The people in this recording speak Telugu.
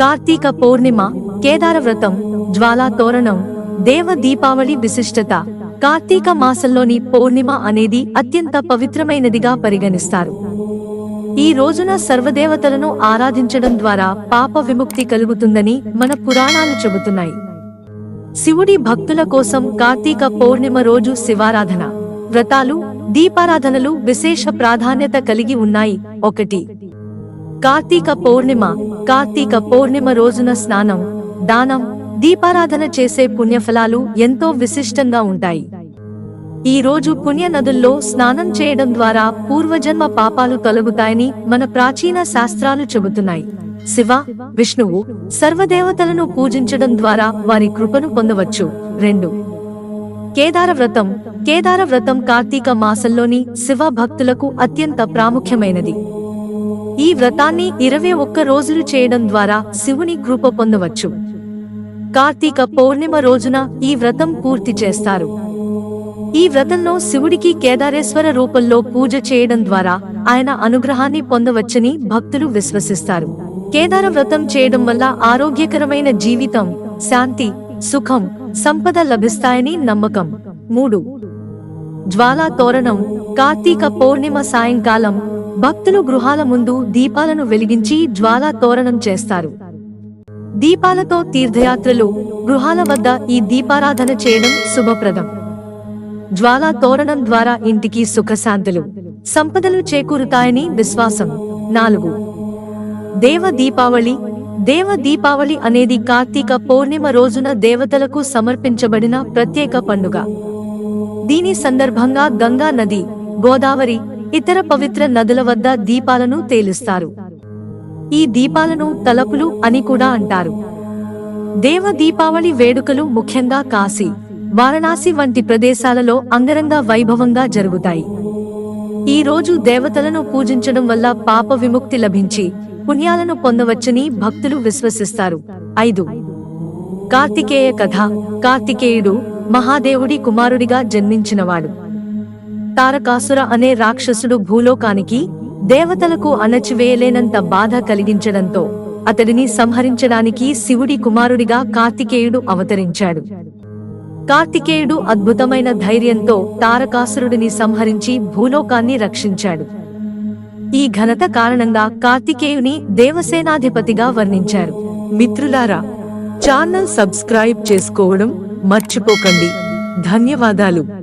కార్తీక పౌర్ణిమ కేదార వ్రతం జ్వాలా తోరణం దేవ దీపావళి విశిష్టత. కార్తీక మాసంలోని పౌర్ణిమ అనేది అత్యంత పవిత్రమైనదిగా పరిగణిస్తారు. ఈ రోజున సర్వదేవతలను ఆరాధించడం ద్వారా పాప విముక్తి కలుగుతుందని మన పురాణాలు చెబుతున్నాయి. శివుడి భక్తుల కోసం కార్తీక పౌర్ణిమ రోజు శివారాధన. వ్రతాలు దీపారాధనలు విశేష ప్రాధాన్యత కలిగి ఉన్నాయి. ఒకటి. కార్తీక పౌర్ణిమ కార్తీక పౌర్ణిమ రోజున స్నానం దానం దీపారాధన చేసే పుణ్యఫలాలు ఎంతో విశిష్టంగా ఉంటాయి. ఈ రోజు పుణ్య నదుల్లో స్నానం చేయడం ద్వారా పూర్వజన్మ పాపాలు తొలగుతాయని మన ప్రాచీన శాస్త్రాలు చెబుతున్నాయి. శివ విష్ణువు సర్వదేవతలను పూజించడం ద్వారా వారి కృపను పొందవచ్చు. రెండు. కేదార వ్రతం కేదార వ్రతం కార్తీక మాసంలోని శివ భక్తులకు అత్యంత ప్రాముఖ్యమైనది. ఈ వ్రతాన్ని ఇరవై ఒక్క రోజులు చేయడం ద్వారా శివుని కృప పొందవచ్చు. కార్తీక పౌర్ణిమ రోజున ఈ వ్రతం పూర్తి చేస్తారు. ఈ వ్రతంలో శివుడికి కేదారేశ్వర రూపంలో పూజ చేయడం ద్వారా ఆయన అనుగ్రహాన్ని పొందవచ్చని భక్తులు విశ్వసిస్తారు. కేదార వ్రతం చేయడం వల్ల ఆరోగ్యకరమైన జీవితం శాంతి సుఖం సంపద లభిస్తాయని నమ్మకం. మూడు. జ్వాలా తోరణం కార్తీక పౌర్ణిమ సాయంకాలం భక్తులు గృహాల ముందు దీపాలను వెలిగించి జ్వాలా తోరణం చేస్తారు. దీపాలతో తీర్థయాత్రలు గృహాల వద్ద ఈ దీపారాధన చేయడం శుభప్రదం. జ్వాలా తోరణం ద్వారా ఇంటికి సుఖశాంతులు సంపదలు చేకూరుతాయని విశ్వాసం. నాలుగు. దేవ దీపావళి. దేవ దీపావళి అనేది కార్తీక పౌర్ణిమ రోజున దేవతలకు సమర్పించబడిన ప్రత్యేక పండుగ. దీని సందర్భంగా గంగా నది గోదావరి ఇతర పవిత్ర నదుల వద్ద దీపాలను తేలుస్తారు. ఈ దీపాలను తలపులు అని కూడా అంటారు. దేవ దీపావళి వేడుకలు ముఖ్యంగా కాశీ వారణాసి వంటి ప్రదేశాలలో అంగరంగ వైభవంగా జరుగుతాయి. ఈ రోజు దేవతలను పూజించడం వల్ల పాప విముక్తి లభించి పుణ్యాలను పొందవచ్చని భక్తులు విశ్వసిస్తారు. ఐదు. కార్తికేయ కథ. కార్తికేయుడు మహాదేవుడి కుమారుడిగా జన్మించినవాడు. తారకాసుర అనే రాక్షసుడు భూలోకానికి దేవతలకు అణచివేయలేనంత బాధ కలిగించడంతో అతడిని సంహరించడానికి శివుడి కుమారుడిగా కార్తికేయుడు అవతరించాడు. కార్తికేయుడు అద్భుతమైన ధైర్యంతో తారకాసురుడిని సంహరించి భూలోకాన్ని రక్షించాడు. ఈ ఘనత కారణంగా కార్తికేయుని దేవసేనాధిపతిగా వర్ణించారు. మిత్రులారా ఛానల్ సబ్స్క్రైబ్ చేసుకోవడం మర్చిపోకండి. ధన్యవాదాలు.